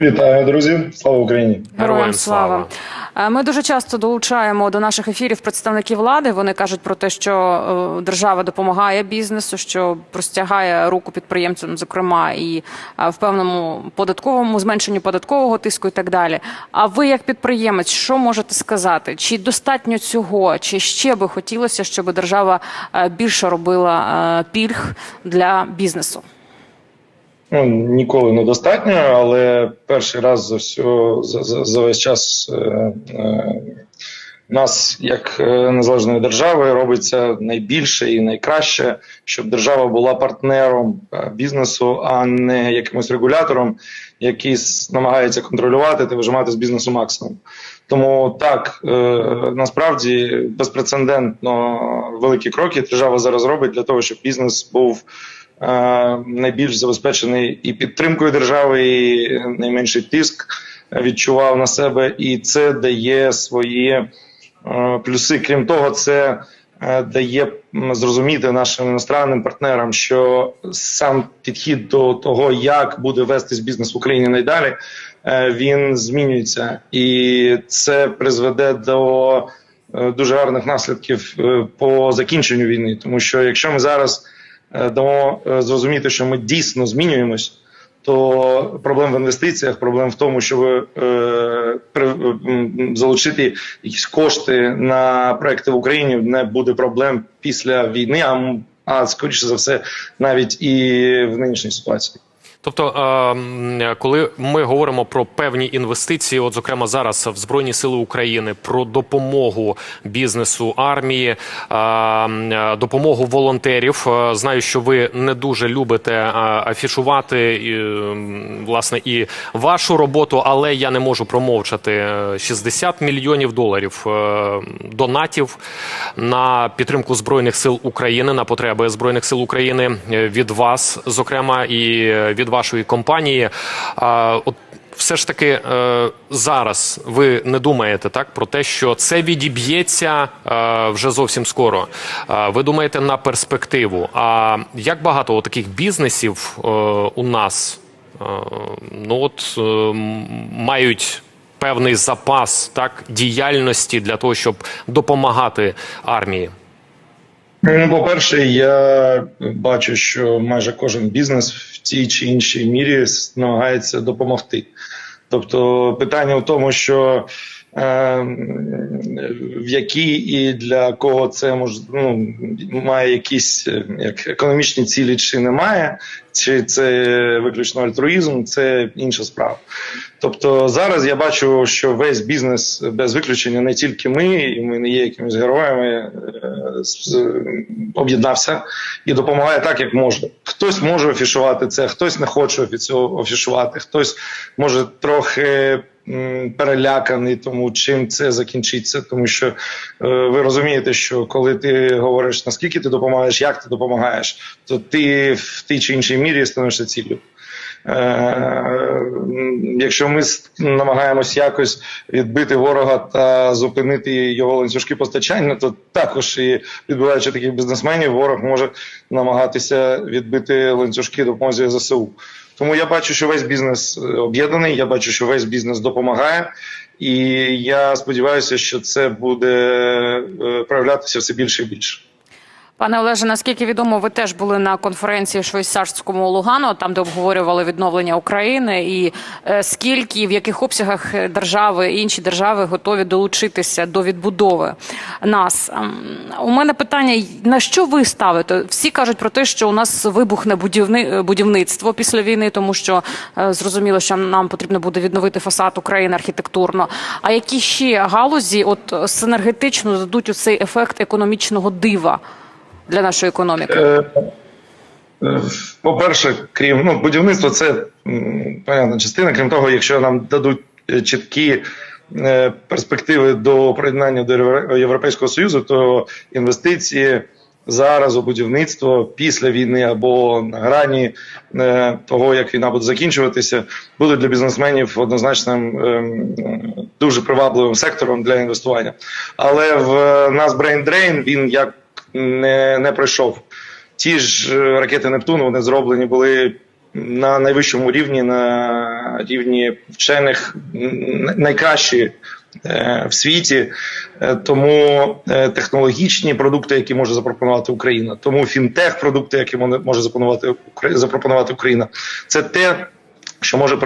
Вітаю, друзі! Слава Україні! Героям слава. Е, Ми дуже часто долучаємо до наших ефірів представників влади. Вони кажуть про те, що е, держава допомагає бізнесу, що простягає руку підприємцям, зокрема, і е, в певному податковому зменшенню податкового тиску і так далі. А ви, як підприємець, що можете сказати? Чи достатньо цього, чи ще би хотілося, щоб держава більше робила пільг для бізнесу? Ну, ніколи недостатньо, але перший раз за все за, за, за весь час е, е, нас, як е, незалежної держави, робиться найбільше і найкраще, щоб держава була партнером е, бізнесу, а не якимось регулятором, який намагається контролювати та вижимати з бізнесу максимум. Тому так е, насправді безпрецедентно великі кроки держава зараз робить для того, щоб бізнес був найбільш забезпечений і підтримкою держави, і найменший тиск відчував на себе, і це дає свої е, плюси. Крім того, це е, дає зрозуміти нашим іностранним партнерам, що сам підхід до того, як буде вестись бізнес в Україні найдалі, е, він змінюється, і це призведе до е, дуже гарних наслідків е, по закінченню війни. Тому що якщо ми зараз е, дамо е, зрозуміти, що ми дійсно змінюємось, то проблем в інвестиціях, проблем в тому, щоб е, залучити якісь кошти на проекти в Україні, не буде проблем після війни, а, а скоріше за все, навіть і в нинішній ситуації. Тобто, е, коли ми говоримо про певні інвестиції, от зокрема зараз в Збройні Сили України, про допомогу бізнесу армії, е, е, допомогу волонтерів. е, Знаю, що ви не дуже любите е, афішувати власне і вашу роботу, але я не можу промовчати е, 60 мільйонів доларів е, донатів на підтримку збройних сил України на потреби збройних сил України е, від вас, зокрема, і е, від вашої компанії. А, От все ж таки е, зараз ви не думаєте так про те, що це відіб'ється е, вже зовсім скоро. Е, Ви думаєте на перспективу. А як багато таких бізнесів у нас ну от мають певний запас так діяльності для того, щоб допомагати армії? Ну, по-перше, я бачу, що майже кожен бізнес в тій чи іншій мірі намагається допомогти. Тобто, питання в тому, що е, в якій і для кого це може ну, має якісь е, як економічні цілі, чи немає, чи це виключно альтруїзм, це інша справа. Тобто зараз я бачу, що весь бізнес без виключення, не тільки ми, і ми не є якимись героями, е, об'єднався і допомагає так, як може. Хтось може афішувати це, хтось не хоче афішувати, хтось може трохи переляканий, тому чим це закінчиться. Тому що е, ви розумієте, що коли ти говориш наскільки ти допомагаєш, як ти допомагаєш, то ти в тій чи іншій мірі становишся ціллю. Е, Якщо ми намагаємось якось відбити ворога та зупинити його ланцюжки постачання, то також і відбуваючи таких бізнесменів, ворог може намагатися відбити ланцюжки допомозі ЗСУ. Тому я бачу, що весь бізнес е, об'єднаний. Я бачу, що весь бізнес допомагає, і я сподіваюся, що це буде е, проявлятися все більше і більше. Пане Олеже, наскільки відомо, ви теж були на конференції в швейцарському Лугану, там де обговорювали відновлення України, і е, скільки в яких обсягах е, держави інші держави готові долучитися до відбудови нас. Ем, У мене питання: на що ви ставите? Всі кажуть про те, що у нас вибухне будівни... е, будівництво після війни, тому що зрозуміло, що нам потрібно буде відновити фасад України архітектурно. А які ще галузі, от синергетично дадуть у цей ефект економічного дива? Для нашої економіки? Е, е, По-перше, крім ну, будівництва, це понятна частина. Крім того, якщо нам дадуть е, чіткі е, перспективи до приєднання до Європейського Союзу, то інвестиції зараз у будівництво після війни або на грані е, того, як війна буде закінчуватися, будуть для бізнесменів однозначним дуже привабливим сектором для інвестування. Але в нас Brain Drain, він як не, не пройшов. Ті ж е, ракети Нептун вони зроблені були на найвищому рівні, на рівні вчених найкращі е, в світі. Е, Тому технологічні продукти, які може запропонувати Україна, тому фінтех продукти, які може запропонувати запропонувати Україна, це те. Що може е,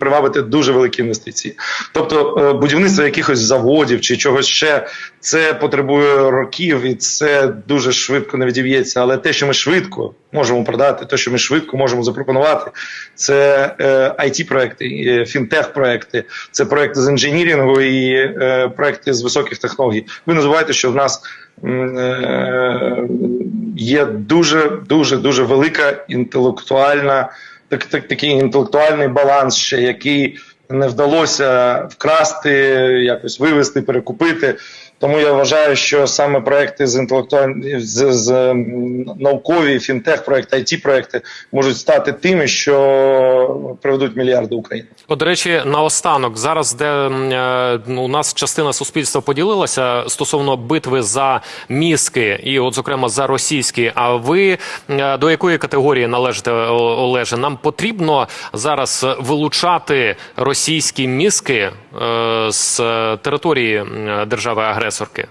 привабити дуже великі інвестиції, тобто е, будівництво якихось заводів чи чогось ще це потребує років, і це дуже швидко не відів'ється. Але те, що ми швидко можемо продати, те, що ми швидко можемо запропонувати, це it проекти фінтех проекти, це проекти з інженірінгу і е, проекти з високих технологій. Ви не забувайте, що в нас е, є дуже дуже дуже велика інтелектуальна так, так, такий інтелектуальний баланс, ще який не вдалося вкрасти, якось вивести, перекупити. Тому я вважаю, що саме проекти з інтелектуальні з, з наукові фінтех проекти, it проекти можуть стати тими, що приведуть мільярди України. От, до речі, наостанок зараз, де е, ну, у нас частина суспільства поділилася стосовно битви за мізки, і, от, зокрема, за російські. А ви е, до якої категорії належите, Олеже? Нам потрібно зараз вилучати російські мізки е, з території держави м, держави-агресорки?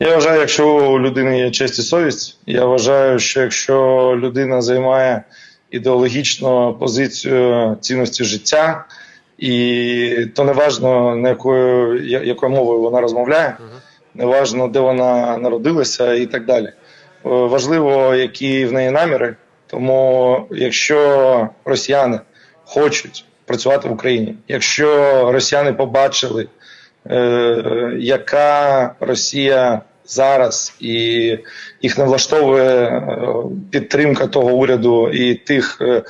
Я вважаю, якщо у людини є честь і совість, я вважаю, що якщо людина займає ідеологічну позицію цінності життя, і то не важно, на якою, якою мовою вона розмовляє, не важно, де вона народилася і так далі. Е, Важливо, які в неї наміри. Тому, якщо росіяни хочуть працювати в Україні, якщо росіяни побачили, яка Росія зараз, і їх не влаштовує е, підтримка того уряду і тих е,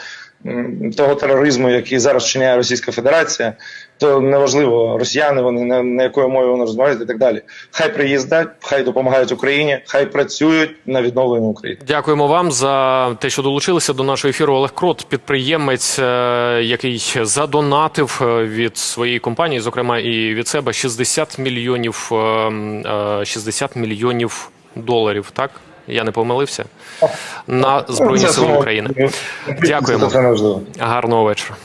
того тероризму, який зараз вчиняє Російська Федерація, то неважливо, росіяни вони на, на якою мовою вони розмовляють і так далі. Хай приїздять, хай допомагають Україні, хай працюють на відновлення України. Дякуємо вам за те, що долучилися до нашого ефіру. Олег Крот, підприємець, е, який задонатив е, від своєї компанії, зокрема і від себе 60 мільйонів, е, е, 60 мільйонів доларів. Так я не помилився на збройні сили України. Дякуємо. Гарного вечора.